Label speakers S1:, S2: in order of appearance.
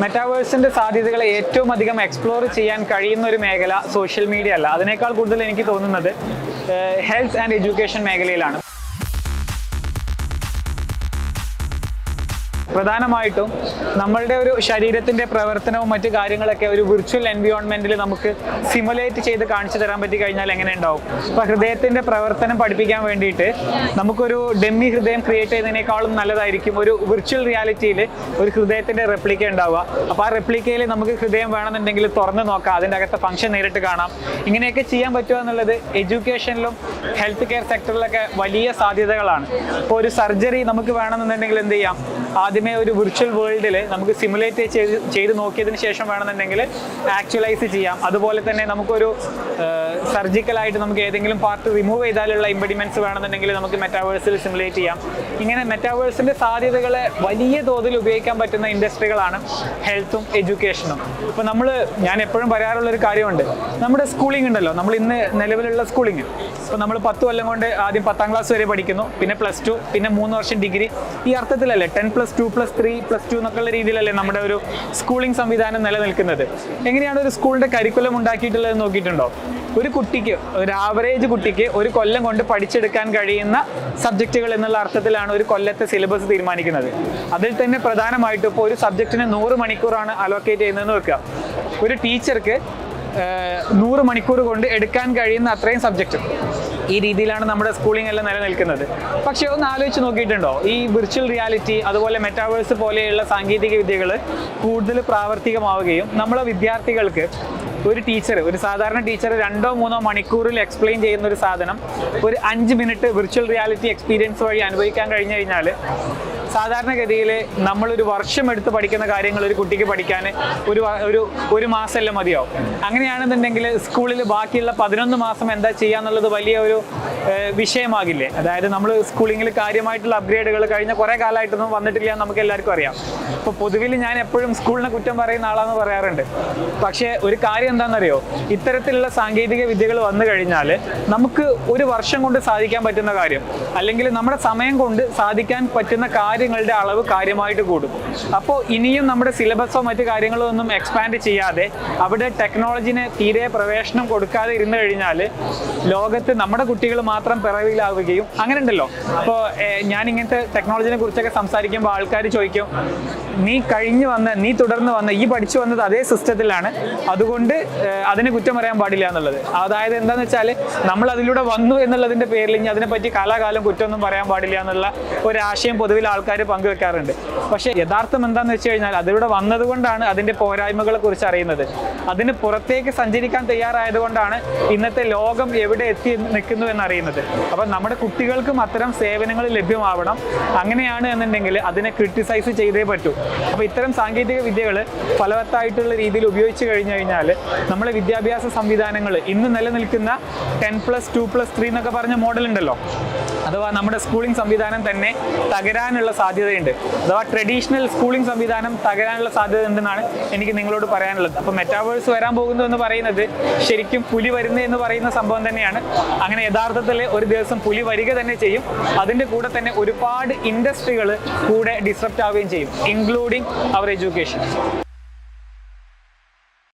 S1: മെറ്റാവേഴ്സിന്റെ സാധ്യതകളെ ഏറ്റവും അധികം എക്സ്പ്ലോർ ചെയ്യാൻ കഴിയുന്ന ഒരു മേഖല സോഷ്യൽ മീഡിയ അല്ല. അതിനേക്കാൾ കൂടുതൽ എനിക്ക് തോന്നുന്നത് ഹെൽത്ത് ആൻഡ് എഡ്യൂക്കേഷൻ മേഖലയിലാണ്. പ്രധാനമായിട്ടും നമ്മളുടെ ഒരു ശരീരത്തിന്റെ പ്രവർത്തനവും മറ്റു കാര്യങ്ങളൊക്കെ ഒരു വിർച്വൽ എൻവിയോൺമെന്റിൽ നമുക്ക് സിമുലേറ്റ് ചെയ്ത് കാണിച്ചു തരാൻ പറ്റി കഴിഞ്ഞാൽ എങ്ങനെ ഉണ്ടാവും? അപ്പൊ ഹൃദയത്തിന്റെ പ്രവർത്തനം പഠിപ്പിക്കാൻ വേണ്ടിയിട്ട് നമുക്കൊരു ഡെമ്മി ഹൃദയം ക്രിയേറ്റ് ചെയ്യുന്നതിനേക്കാളും നല്ലതായിരിക്കും ഒരു വിർച്വൽ റിയാലിറ്റിയിൽ ഒരു ഹൃദയത്തിന്റെ റെപ്ലിക്ക ഉണ്ടാവുക. അപ്പൊ ആ റെപ്ലിക്കയിൽ നമുക്ക് ഹൃദയം വേണമെന്നുണ്ടെങ്കിൽ തുറന്നു നോക്കാം അതിന്റെ അകത്തെ ഫംഗ്ഷൻ നേരിട്ട് കാണാം. ഇങ്ങനെയൊക്കെ ചെയ്യാൻ പറ്റുക എന്നുള്ളത് എഡ്യൂക്കേഷനിലും ഹെൽത്ത് കെയർ സെക്ടറിലൊക്കെ വലിയ സാധ്യതകളാണ്. ഇപ്പോൾ ഒരു സർജറി നമുക്ക് വേണമെന്നുണ്ടെങ്കിൽ എന്ത് ചെയ്യാം? ആദ്യമേ ഒരു വിർച്വൽ വേൾഡിൽ നമുക്ക് സിമുലേറ്റ് ചെയ്ത് ചെയ്ത് നോക്കിയതിന് ശേഷം വേണമെന്നുണ്ടെങ്കിൽ ആക്ച്വലൈസ് ചെയ്യാം. അതുപോലെ തന്നെ നമുക്കൊരു സർജിക്കലായിട്ട് നമുക്ക് ഏതെങ്കിലും പാർട്ട് റിമൂവ് ചെയ്താലുള്ള ഇമ്പഡിമെന്റ്സ് വേണമെന്നുണ്ടെങ്കിൽ നമുക്ക് മെറ്റാവേഴ്സിൽ സിമുലേറ്റ് ചെയ്യാം. ഇങ്ങനെ മെറ്റാവേഴ്സിന്റെ സാധ്യതകളെ വലിയ തോതിൽ ഉപയോഗിക്കാൻ പറ്റുന്ന ഇൻഡസ്ട്രികളാണ് ഹെൽത്തും എഡ്യൂക്കേഷനും ഇപ്പോൾ നമ്മൾ ഞാൻ എപ്പോഴും പറയാറുള്ള ഒരു കാര്യമുണ്ട്. നമ്മുടെ സ്കൂളിംഗ് ഉണ്ടല്ലോ. നമ്മൾ ഇന്ന് നിലവിലുള്ള സ്കൂളിംഗ് ഇപ്പോൾ നമ്മൾ പത്ത് കൊല്ലം കൊണ്ട് ആദ്യം പത്താം ക്ലാസ് വരെ പഠിക്കുന്നു. പിന്നെ പ്ലസ് ടു പിന്നെ മൂന്ന് വർഷം ഡിഗ്രി ഈ അർത്ഥത്തിലല്ലേ? Ten plus two plus three plus two എന്നൊക്കെയുള്ള രീതിയിലല്ലേ നമ്മുടെ ഒരു സ്കൂളിംഗ് സംവിധാനം നിലനിൽക്കുന്നത്. എങ്ങനെയാണ് ഒരു സ്കൂളിന്റെ കരിക്കുലം ഉണ്ടാക്കിയിട്ടുള്ളത് നോക്കിയിട്ടുണ്ടോ? ഒരു കുട്ടിക്ക് ഒരു ആവറേജ് കുട്ടിക്ക് ഒരു കൊല്ലം കൊണ്ട് പഠിച്ചെടുക്കാൻ കഴിയുന്ന സബ്ജക്റ്റുകൾ എന്നുള്ള അർത്ഥത്തിലാണ് ഒരു കൊല്ലത്തെ സിലബസ് തീരുമാനിക്കുന്നത്. അതിൽ തന്നെ പ്രധാനമായിട്ടും ഇപ്പോൾ ഒരു സബ്ജക്റ്റിന് നൂറ് മണിക്കൂറാണ് അലോക്കേറ്റ് ചെയ്യുന്നതെന്ന് വെക്കുക. ഒരു ടീച്ചർക്ക് നൂറ് മണിക്കൂർ കൊണ്ട് എടുക്കാൻ കഴിയുന്ന അത്രയും സബ്ജക്റ്റ് ഈ രീതിയിലാണ് നമ്മുടെ സ്കൂളിംഗ് എല്ലാം നിലനിൽക്കുന്നത്. പക്ഷേ ഒന്ന് ആലോചിച്ച് നോക്കിയിട്ടുണ്ടോ? ഈ വിർച്വൽ റിയാലിറ്റി അതുപോലെ മെറ്റാവേഴ്സ് പോലെയുള്ള സാങ്കേതിക വിദ്യകൾ കൂടുതൽ പ്രാവർത്തികമാവുകയും നമ്മളെ വിദ്യാർത്ഥികൾക്ക് ഒരു ടീച്ചർ ഒരു സാധാരണ ടീച്ചർ രണ്ടോ മൂന്നോ മണിക്കൂറിൽ എക്സ്പ്ലെയിൻ ചെയ്യുന്ന ഒരു സാധനം ഒരു അഞ്ച് മിനിറ്റ് വിർച്വൽ റിയാലിറ്റി എക്സ്പീരിയൻസ് വഴി അനുഭവിക്കാൻ കഴിഞ്ഞു കഴിഞ്ഞാൽ സാധാരണഗതിയിൽ നമ്മളൊരു വർഷം എടുത്ത് പഠിക്കുന്ന കാര്യങ്ങൾ ഒരു കുട്ടിക്ക് പഠിക്കാൻ ഒരു ഒരു ഒരു മാസമല്ല മതിയാവും. അങ്ങനെയാണെന്നുണ്ടെങ്കിൽ സ്കൂളിൽ ബാക്കിയുള്ള പതിനൊന്ന് മാസം എന്താ ചെയ്യാന്നുള്ളത് വലിയ ഒരു വിഷയമാകില്ലേ? അതായത് നമ്മൾ സ്കൂളിങ്ങിൽ കാര്യമായിട്ടുള്ള അപ്ഗ്രേഡുകൾ കഴിഞ്ഞ കുറേ കാലമായിട്ടൊന്നും വന്നിട്ടില്ല എന്ന് നമുക്ക് എല്ലാവർക്കും അറിയാം. അപ്പോൾ പൊതുവിൽ ഞാൻ എപ്പോഴും സ്കൂളിനെ കുറ്റം പറയുന്ന ആളാന്ന് പറയാറുണ്ട്. പക്ഷേ ഒരു കാര്യം എന്താണെന്നറിയോ? ഇത്തരത്തിലുള്ള സാങ്കേതിക വിദ്യകൾ വന്നു കഴിഞ്ഞാൽ നമുക്ക് ഒരു വർഷം കൊണ്ട് സാധിക്കാൻ പറ്റുന്ന കാര്യം അല്ലെങ്കിൽ നമ്മുടെ സമയം കൊണ്ട് സാധിക്കാൻ പറ്റുന്ന കാര്യങ്ങളുടെ അളവ് കാര്യമായിട്ട് കൂടും. അപ്പോൾ ഇനിയും നമ്മുടെ സിലബസോ മറ്റു കാര്യങ്ങളോ ഒന്നും എക്സ്പാൻഡ് ചെയ്യാതെ അവിടെ ടെക്നോളജിന് തീരെ പ്രവേശനം കൊടുക്കാതെ ഇരുന്നു കഴിഞ്ഞാൽ ലോകത്ത് നമ്മുടെ കുട്ടികൾ മാത്രം പിറവിലാവുകയും അങ്ങനെ ഉണ്ടല്ലോ അപ്പോൾ ഞാൻ ഇങ്ങനത്തെ ടെക്നോളജിനെ കുറിച്ചൊക്കെ സംസാരിക്കുമ്പോൾ ആൾക്കാർ ചോദിക്കും നീ കഴിഞ്ഞു വന്ന നീ തുടർന്ന് വന്ന ഈ പഠിച്ചു വന്നത് അതേ സിസ്റ്റത്തിലാണ് അതുകൊണ്ട് അതിനെ കുറ്റം പറയാൻ പാടില്ല എന്നുള്ളത്. അതായത് എന്താന്ന് വെച്ചാൽ നമ്മൾ അതിലൂടെ വന്നു എന്നുള്ളതിന്റെ പേരിൽ ഇനി അതിനെപ്പറ്റി കാലാകാലം കുറ്റമൊന്നും പറയാൻ പാടില്ല എന്നുള്ള ഒരു ആശയം പൊതുവിൽ ആൾക്കാർ പങ്കുവെക്കാറുണ്ട്. പക്ഷേ യഥാർത്ഥം എന്താന്ന് വെച്ച് കഴിഞ്ഞാൽ അതിലൂടെ വന്നതുകൊണ്ടാണ് അതിന്റെ പോരായ്മകളെ കുറിച്ച് അറിയുന്നത്. അതിന് പുറത്തേക്ക് സഞ്ചരിക്കാൻ തയ്യാറായത് കൊണ്ടാണ് ഇന്നത്തെ ലോകം എവിടെ എത്തി നിൽക്കുന്നു എന്നറിയുന്നത്. അപ്പം നമ്മുടെ കുട്ടികൾക്കും അത്തരം സേവനങ്ങൾ ലഭ്യമാവണം. അങ്ങനെയാണ് എന്നുണ്ടെങ്കിൽ അതിനെ ക്രിട്ടിസൈസ് ചെയ്തേ പറ്റൂ. അപ്പോൾ ഇത്തരം സാങ്കേതിക വിദ്യകൾ ഫലവത്തായിട്ടുള്ള രീതിയിൽ ഉപയോഗിച്ച് കഴിഞ്ഞു കഴിഞ്ഞാൽ നമ്മളെ വിദ്യാഭ്യാസ സംവിധാനങ്ങൾ ഇന്ന് നിലനിൽക്കുന്ന ten plus two plus three എന്നൊക്കെ പറഞ്ഞ മോഡൽ ഉണ്ടല്ലോ അഥവാ നമ്മുടെ സ്കൂളിംഗ് സംവിധാനം തന്നെ തകരാനുള്ള സാധ്യതയുണ്ട്. അഥവാ ട്രഡീഷണൽ സ്കൂളിംഗ് സംവിധാനം തകരാനുള്ള സാധ്യത ഉണ്ടെന്നാണ് എനിക്ക് നിങ്ങളോട് പറയാനുള്ളത്. അപ്പോൾ മെറ്റാവേഴ്സ് വരാൻ പോകുന്നു എന്ന് പറയുന്നത് ശരിക്കും പുലി വരുന്നത് എന്ന് പറയുന്ന സംഭവം തന്നെയാണ്. അങ്ങനെ യഥാർത്ഥത്തിൽ ഒരു ദിവസം പുലി വരിക തന്നെ ചെയ്യും. അതിന്റെ കൂടെ തന്നെ ഒരുപാട് ഇൻഡസ്ട്രികൾ കൂടെ ഡിസ്റപ്റ്റ് ആവുകയും ചെയ്യും ഇൻക്ലൂഡിങ് അവർ എഡ്യൂക്കേഷൻ